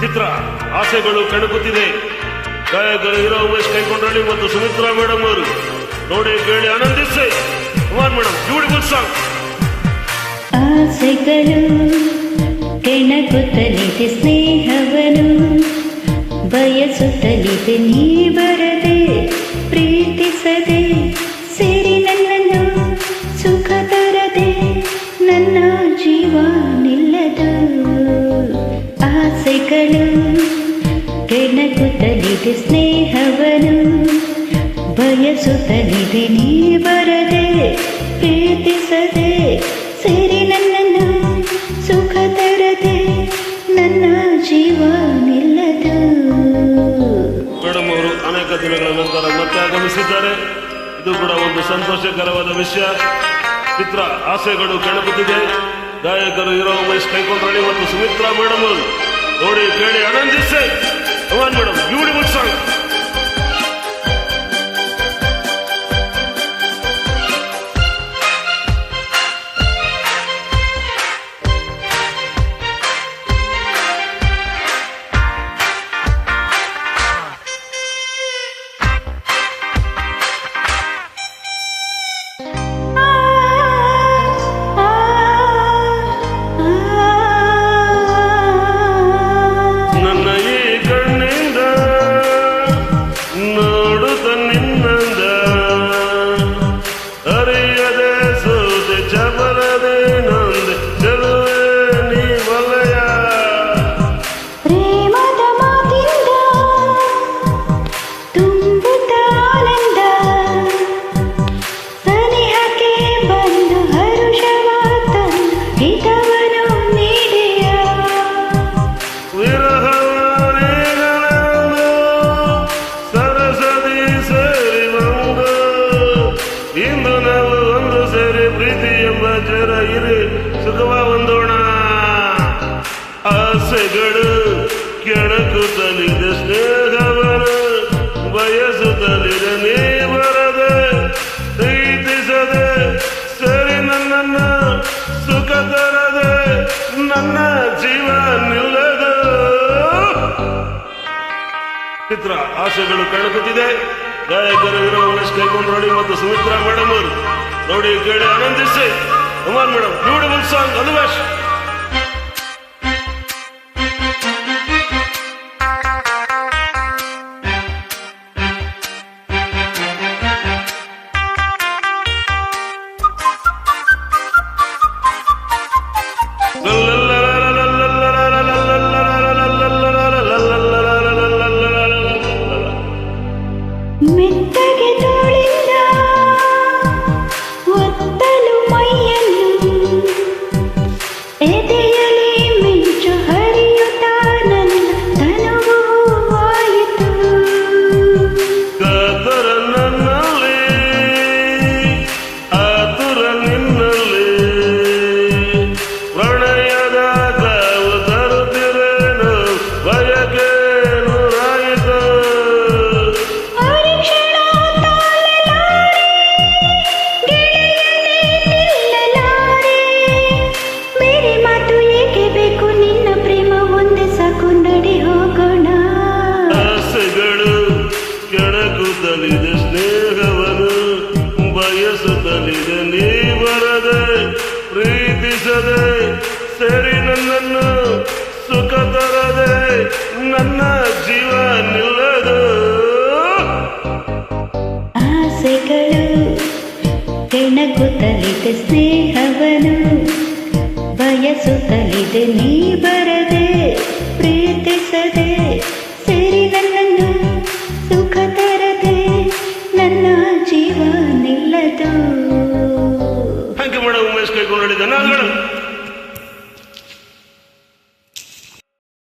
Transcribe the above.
ಚಿತ್ರ ಆಸೆಗಳು ಕೆಣಕುತ್ತಿದೆ. ಗಾಯಕರು ಹೀರೋ ಉಮೇಶ್ ಕೈಕೊಂಡ್ರಳ್ಳಿ ಮತ್ತು ಸುಮಿತ್ರಾ ಮೇಡಮ್ ಅವರು. ನೋಡಿ ಕೇಳಿ ಆನಂದಿಸಿ. ಕುಮಾರ್ ಮೇಡಮ್ ಬ್ಯೂಟಿಫುಲ್ ಸಾಂಗ್ ಆಸೆಗಳು ಕೆಣಕುತ್ತಲಿದೆ ಸ್ನೇಹವನು ಬಯಸುತ್ತಲಿದೆ ನೀ ಬರದೆ ಸ್ನೇಹವನು ಬಯಸುತ್ತಲಿದೆ. ನೀ ಬರದೆ, ಪ್ರೀತಿಸದೆ, ಸೇರಿ ನನ್ನನ್ನು ಸುಖ ತರದೆ, ನನ್ನ ಜೀವ ನಿಲ್ಲದು. ಮೇಡಮ್ ಅವರು ಅನೇಕ ದಿನಗಳ ನಂತರ ಮತ್ತೆ ಆಗಮಿಸಿದ್ದಾರೆ ಇದು ಕೂಡ ಒಂದು ಸಂತೋಷಕರವಾದ ವಿಷಯ. ಚಿತ್ರ ಆಸೆಗಳು ಕೆಣಕುತ್ತಿದೆ ಗಾಯಕರು ಇರೋ ಉಮೇಶ್ ಕೈಕೊಂಡ್ರಳ್ಳಿ ಮತ್ತು ಸುಮಿತ್ರಾ ಮೇಡಮ್ ಅವರು. ನೋಡಿ, ಕೇಳಿ ಆನಂದಿಸಿ ಮೇಡಮ್ ಬ್ಯೂಟಿಫುಲ್ ಸಾಂಗ್ No. ಇಂದು ನಾವು ಒಂದು ಸೇರಿ ಪ್ರೀತಿ ಎಂಬ ಜರ ಇರಿ ಸುಖವ ಹೊಂದೋಣ. ಆಸೆಗಳು ಕೆಣಕುತ್ತಲಿದೆ ಸ್ನೇಹವರು ಬಯಸುತ್ತಲಿದೆ ನೀ ಬರದೆ ಪ್ರೀತಿಸದೆ ಸರಿ ನನ್ನನ್ನು ಸುಖ ತರದೆ ನನ್ನ ಜೀವ ನಿಲ್ಲದು. ಚಿತ್ರ, ಆಸೆಗಳು ಕೆಣಕುತ್ತಿದೆ. ಗಾಯಕರು ಇರೋ ಉಮೇಶ್ ನೋಡಿ ಮತ್ತು ಸುಮಿತ್ರಾ ಮೇಡಮ್ ಅವರು ನೋಡಿ ಕೇಳಿ ಆನಂದಿಸಿ. ಕುಮಾರ್ ಮೇಡಮ್ ಬ್ಯೂಟಿಫುಲ್ ಸಾಂಗ್ ಅದು ಸುಖ ತರದೆ ನನ್ನ ಜೀವ ನಿಲ್ಲದು. ಆಸೆಗಳು ಕೆಣಗುತ್ತಲಿದೆ ಸ್ನೇಹವನು ಬಯಸುತ್ತಲಿದೆ ನೀ ಬರದೆ ಪ್ರೀತಿಸದೆ ಸೇರಿ ನನ್ನನ್ನು ಸುಖ ತರದೆ ನನ್ನ ಜೀವ ನಿಲ್ಲದು. ಹಂಗೆ ಮೇಡಮ್ ಉಮೇಶ್ ಕೈಕೊಂಡು ಧನ್ಯವಾದಗಳು